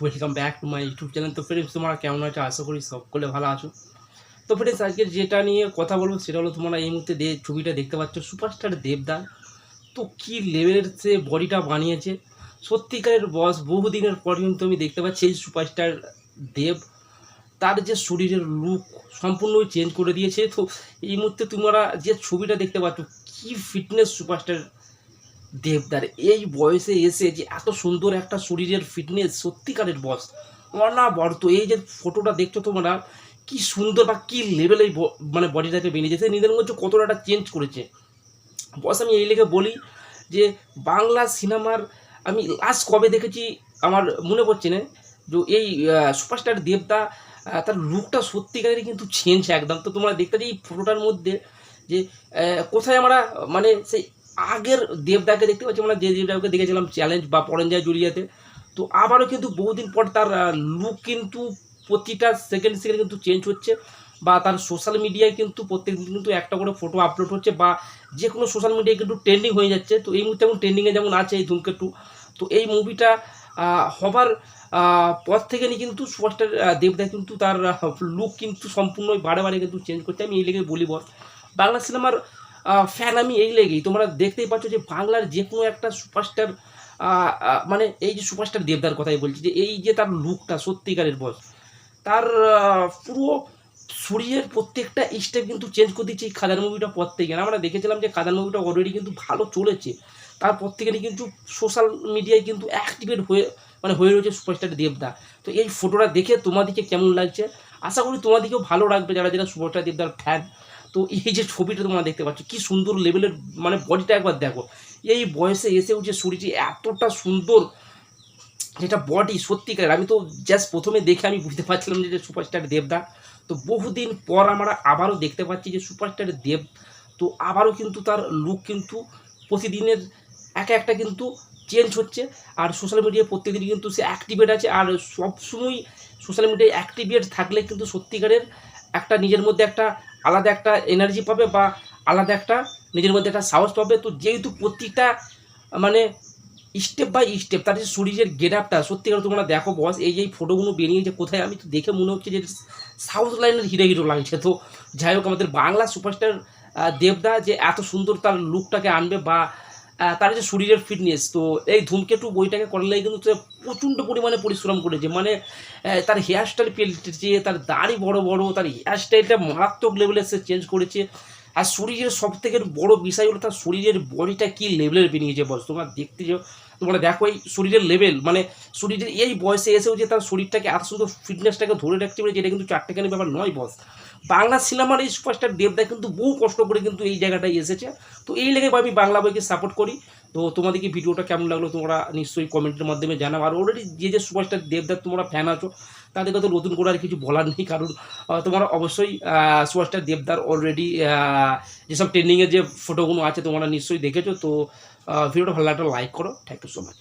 Welcome back to my YouTube channel তো friends তোমরা কেমন আছো? আশা করি সকলে ভালো আছো। তো ফ্রেন্ডস আজকে যেটা নিয়ে কথা বলব সেটা হলো তোমরা এই মুহূর্তে ছবিটা দেখতে পাচ্ছ সুপারস্টার দেবদার। তো কী লেভেলের সে বডিটা বানিয়েছে? সত্যিকারের বস বহুদিনের পর কিন্তু আমি দেখতে পাচ্ছি এই সুপারস্টার দেব। তার যে শরীরের লুক সম্পূর্ণই চেঞ্জ করে দিয়েছে। তো এই মুহূর্তে তোমরা যে ছবিটা দেখতে পাচ্ছ, কী ফিটনেস সুপারস্টার দেবদার, এই বয়সে এসে যে এত সুন্দর একটা শরীরের ফিটনেস সত্যিকারের বস অনাবর্ত। এই যে ফটোটা দেখছ তোমরা, কি সুন্দর বা কী লেভেলে মানে বডিটাকে বেরিয়ে যেতে নিজের মধ্যে কতটা একটা চেঞ্জ করেছে। বস আমি এই লেগে বলি যে, বাংলা সিনেমার আমি লাস্ট কবে দেখেছি, আমার মনে পড়ছে না, যে এই সুপারস্টার দেবদা তার লুকটা সত্যিকারেরই কিন্তু চেঞ্জ একদম। তো তোমরা দেখতে যে এই ফটোটার মধ্যে যে কোথায় আমরা মানে সেই আগের দেবদাকে দেখতে পাচ্ছি মানে যে দেবদাকে দেখেছিলাম চ্যালেঞ্জ বা পরঞ্জয় জুড়িয়াতে তো আবারও কিন্তু বহুদিন পর তার লুক কিন্তু প্রতিটা সেকেন্ড সেকেন্ড কিন্তু চেঞ্জ হচ্ছে বা তার সোশ্যাল মিডিয়ায় কিন্তু প্রত্যেকদিন কিন্তু একটা করে ফটো আপলোড হচ্ছে বা যে কোনো সোশ্যাল মিডিয়ায় কিন্তু ট্রেন্ডিং হয়ে যাচ্ছে। তো এই মুহূর্তে এখন ট্রেন্ডিংয়ে যেমন আছে এই ধূমকেতু তো এই মুভিটা হবার পর থেকে নিয়ে কিন্তু সুপারস্টার দেবদা কিন্তু তার লুক কিন্তু সম্পূর্ণ বারে বারে কিন্তু চেঞ্জ করছে। আমি এই লেগে বলি বল বাংলা সিনেমার ফ্যান আমি এই লেগেই। তোমরা দেখতেই পাচ্ছ যে বাংলার যে কোনো একটা সুপারস্টার মানে এই যে সুপারস্টার দেবদার কথাই বলছি যে এই যে তার লুকটা সত্যিকারের বস তার পুরো শরীরের প্রত্যেকটা স্টেপ কিন্তু চেঞ্জ করে দিচ্ছে এই খাদান মুভিটা পর থেকে। আমরা দেখেছিলাম যে খাদান মুভিটা অলরেডি কিন্তু ভালো চলেছে। তারপর থেকে কিন্তু সোশ্যাল মিডিয়ায় কিন্তু অ্যাক্টিভেট হয়ে মানে হয়ে রয়েছে সুপারস্টার দেবদা। তো এই ফটোটা দেখে তোমাদেরকে কেমন লাগছে? আশা করি তোমাদেরকেও ভালো লাগবে যারা যারা সুপারস্টার দেবদার ফ্যান তো এই যে ছবিটা তোমরা দেখতে পাচ্ছ, কি সুন্দর লেভেলের মানে বডিটা একবার দেখো। এই বয়সে এসেও যে শরীরটি এতটা সুন্দর, যেটা বডি সত্যিকার আমি তো জাস্ট প্রথমে দেখে আমি বুঝতে পারছিলাম যে সুপারস্টার দেবদা। তো বহুদিন পর আমরা আবারও দেখতে পাচ্ছি যে সুপারস্টার দেব, তো আবারও কিন্তু তার লুক কিন্তু প্রতিদিনের একা একটা কিন্তু চেঞ্জ হচ্ছে। আর সোশ্যাল মিডিয়ায় প্রত্যেকদিন কিন্তু সে অ্যাক্টিভেট আছে, আর সবসময় সোশ্যাল মিডিয়ায় অ্যাক্টিভেট থাকলে কিন্তু সত্যিকারের একটা নিজের মধ্যে একটা আলাদা একটা এনার্জি পাবে বা আলাদা একটা নিজের মধ্যে একটা সাহস পাবে। তো যেহেতু প্রতিটা মানে স্টেপ বাই স্টেপ তার যে শরীরের গেট আপটা সত্যিকার তোমরা দেখো বস এই যে ফটোগুলো বেরিয়েছে কোথায়, আমি তো দেখে মনে হচ্ছে যে সাউথ লাইনের হিরো হিরো লাগছে। তো যাই হোক, আমাদের বাংলা সুপারস্টার দেবদা যে এত সুন্দর তার লুকটাকে আনবে বা তার যে শরীরের ফিটনেস তো এই ধূমকেটু বইটাকে করলে কিন্তু সে প্রচণ্ড পরিমাণে পরিশ্রম করেছে। মানে তার হেয়ার স্টাইল পেলটেছে, তার দাড়ি বড় বড়, তার হেয়ার স্টাইলটা মারাত্মক লেভেলে সে চেঞ্জ করেছে। আর শরীরের সব থেকে বড় বিষয় হলো তার শরীরের বডিটা কী লেভেলের বেরিয়েছে বস? তোমার দেখতে যাও। তোমরা দেখো এই শরীরের লেভেল মানে শরীরের এই বয়সে এসেও যে তার শরীরটাকে আর শুধু ফিটনেসটাকে ধরে রাখতে পারে যেটা কিন্তু চারটেখানি ব্যাপার নয় বস। বাংলা সিনেমার এই সুপারস্টার দেবদা কিন্তু বহু কষ্ট করে কিন্তু এই জায়গাটায় এসেছে। তো এই লেগে আমি বাংলা বইকে সাপোর্ট করি। তো তোমাদের কি ভিডিওটা কেমন লাগল তোমরা নিশ্চয়ই কমেন্টের মাধ্যমে জানাও। আর অলরেডি যে যে সুপারস্টার দেবদার তোমরা ফ্যান আছো, তাদেরকে তো নতুন করে আর কিছু বলার নেই, কারণ তোমরা অবশ্যই সুপারস্টার দেবদার অলরেডি যেসব ট্রেন্ডিংয়ের যে ফটোগুলো আছে তোমরা নিশ্চয়ই দেখেছ। তো ভিডিওটা ভালো লাগলে লাইক করো। Thank you so much